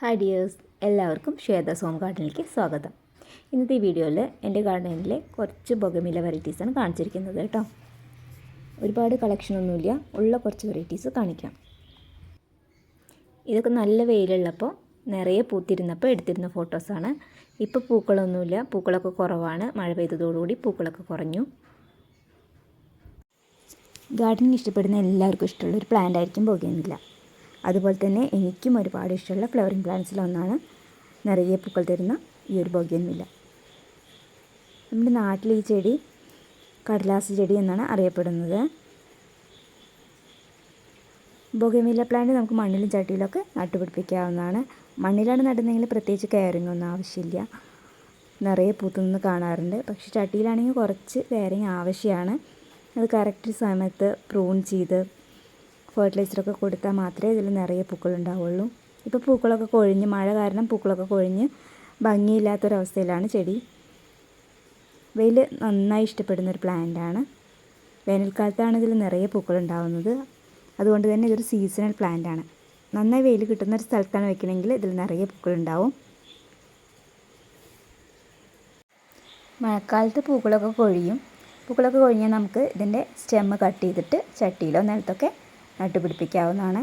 Hi dears എല്ലാവർക്കും ശ്വേതാസ് സോം ഗാർഡനിലേക്ക് സ്വാഗതം. ഇന്നത്തെ ഈ വീഡിയോയിൽ എന്റെ ഗാർഡനിലെ കുറച്ച് ബൊഗമില വെറൈറ്റീസാണ് കാണിച്ചിരിക്കുന്നത് കേട്ടോ. ഒരുപാട് കളക്ഷനൊന്നുമില്ല ഉള്ള കുറച്ച് വെറൈറ്റീസ് കാണിക്കാം. ഇതൊക്കെ നല്ല വെയിലുള്ളപ്പോൾ നിറയെ പൂത്തിരുന്നപ്പോൾ എടുത്തിരുന്ന ഫോട്ടോസാണ് ഇപ്പോൾ പൂക്കളൊന്നുമില്ല പൂക്കളൊക്കെ കുറവാണ്. മഴ പെയ്തതോടുകൂടി പൂക്കളൊക്കെ കുറഞ്ഞു. ഗാർഡനിങ് ഇഷ്ടപ്പെടുന്ന എല്ലാവർക്കും ഇഷ്ടമുള്ള ഒരു പ്ലാന്റ് ആയിരിക്കും ബൊഗേനില്ല അതുപോലെ തന്നെ എനിക്കും ഒരുപാട് ഇഷ്ടമുള്ള ഫ്ലവറിങ് പ്ലാന്റ്സിലൊന്നാണ് നിറയെ പൂക്കൾ തരുന്ന ഈ ഒരു ബോഗ്യൻവില്ല നമ്മുടെ നാട്ടിൽ ഈ ചെടി കടലാസ് ചെടി എന്നാണ് അറിയപ്പെടുന്നത്. ബൊഗമില്ല പ്ലാന്റ് നമുക്ക് മണ്ണിലും ചട്ടിയിലൊക്കെ നട്ടുപിടിപ്പിക്കാവുന്നതാണ്. മണ്ണിലാണ് നടുന്നതെങ്കിൽ പ്രത്യേകിച്ച് കെയറിങ് ഒന്നും ആവശ്യമില്ല. നിറയെ പൂത്തുനിന്ന് കാണാറുണ്ട്. പക്ഷേ ചട്ടിയിലാണെങ്കിൽ കുറച്ച് കെയറിങ് ആവശ്യമാണ്. അത് കറക്റ്റ് സമയത്ത് പ്രൂൺ ചെയ്ത് ഫെർട്ടിലൈസറൊക്കെ കൊടുത്താൽ മാത്രമേ ഇതിൽ നിറയെ പൂക്കളുണ്ടാവുള്ളൂ ഇപ്പോൾ പൂക്കളൊക്കെ കൊഴിഞ്ഞ് മഴ കാരണം പൂക്കളൊക്കെ കൊഴിഞ്ഞ് ഭംഗിയില്ലാത്തൊരവസ്ഥയിലാണ് ചെടി. വെയിൽ നന്നായി ഇഷ്ടപ്പെടുന്ന ഒരു പ്ലാന്റാണ് വേനൽക്കാലത്താണ് ഇതിൽ നിറയെ പൂക്കളുണ്ടാവുന്നത് അതുകൊണ്ട് തന്നെ ഇതൊരു സീസണൽ പ്ലാന്റാണ് നന്നായി വെയിൽ കിട്ടുന്ന ഒരു സ്ഥലത്താണ് വെക്കണമെങ്കിൽ ഇതിൽ നിറയെ പൂക്കളുണ്ടാവും മഴക്കാലത്ത് പൂക്കളൊക്കെ കൊഴിയും. പൂക്കളൊക്കെ കൊഴിഞ്ഞാൽ നമുക്ക് ഇതിന്റെ സ്റ്റെമ്മ് കട്ട് ചെയ്തിട്ട് ചട്ടിയിലോ നിലത്തൊക്കെ നട്ടുപിടിപ്പിക്കാവുന്നതാണ്.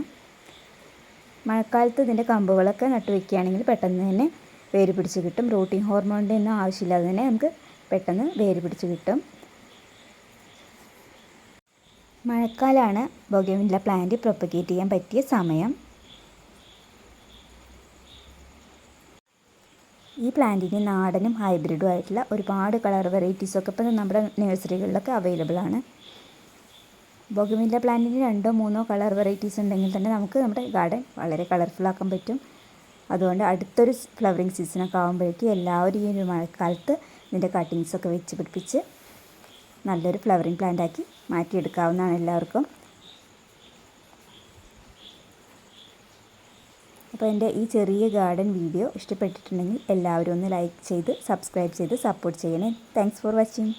മഴക്കാലത്ത് ഇതിന്റെ കമ്പുകളൊക്കെ നട്ടുവെക്കുകയാണെങ്കിൽ പെട്ടെന്ന് തന്നെ വേര് പിടിച്ച് കിട്ടും. റൂട്ടിംഗ് ഹോർമോണിന്റെ ഒന്നും ആവശ്യമില്ലാതെ തന്നെ നമുക്ക് പെട്ടെന്ന് വേര് പിടിച്ച് കിട്ടും. മഴക്കാലമാണ് ബൊഗമില്ല പ്ലാന്റ് പ്രൊപ്പഗേറ്റ് ചെയ്യാൻ പറ്റിയ സമയം. ഈ പ്ലാന്റിന് നാടനും ഹൈബ്രിഡും ആയിട്ടുള്ള ഒരുപാട് കളർ വെറൈറ്റീസൊക്കെ ഇപ്പം നമ്മുടെ നഴ്സറികളിലൊക്കെ അവൈലബിൾ ആണ്. ബൊഗമില്ല പ്ലാന്റിന് രണ്ടോ മൂന്നോ കളർ വെറൈറ്റീസ് ഉണ്ടെങ്കിൽ തന്നെ നമുക്ക് നമ്മുടെ ഗാർഡൻ വളരെ കളർഫുൾ ആക്കാൻ പറ്റും. അതുകൊണ്ട് അടുത്തൊരു ഫ്ലവറിങ് സീസണൊക്കെ ആകുമ്പോഴേക്കും എല്ലാവരും ഈ ഒരു മഴക്കാലത്ത് ഇതിന്റെ കട്ടിങ്സൊക്കെ വെച്ച് പിടിപ്പിച്ച് നല്ലൊരു ഫ്ലവറിങ് പ്ലാന്റ് ആക്കി മാറ്റിയെടുക്കാവുന്നതാണ് എല്ലാവർക്കും. അപ്പോൾ എന്റെ ഈ ചെറിയ ഗാർഡൻ വീഡിയോ ഇഷ്ടപ്പെട്ടിട്ടുണ്ടെങ്കിൽ എല്ലാവരും ഒന്ന് ലൈക്ക് ചെയ്ത് സബ്സ്ക്രൈബ് ചെയ്ത് സപ്പോർട്ട് ചെയ്യണേ. Thanks for watching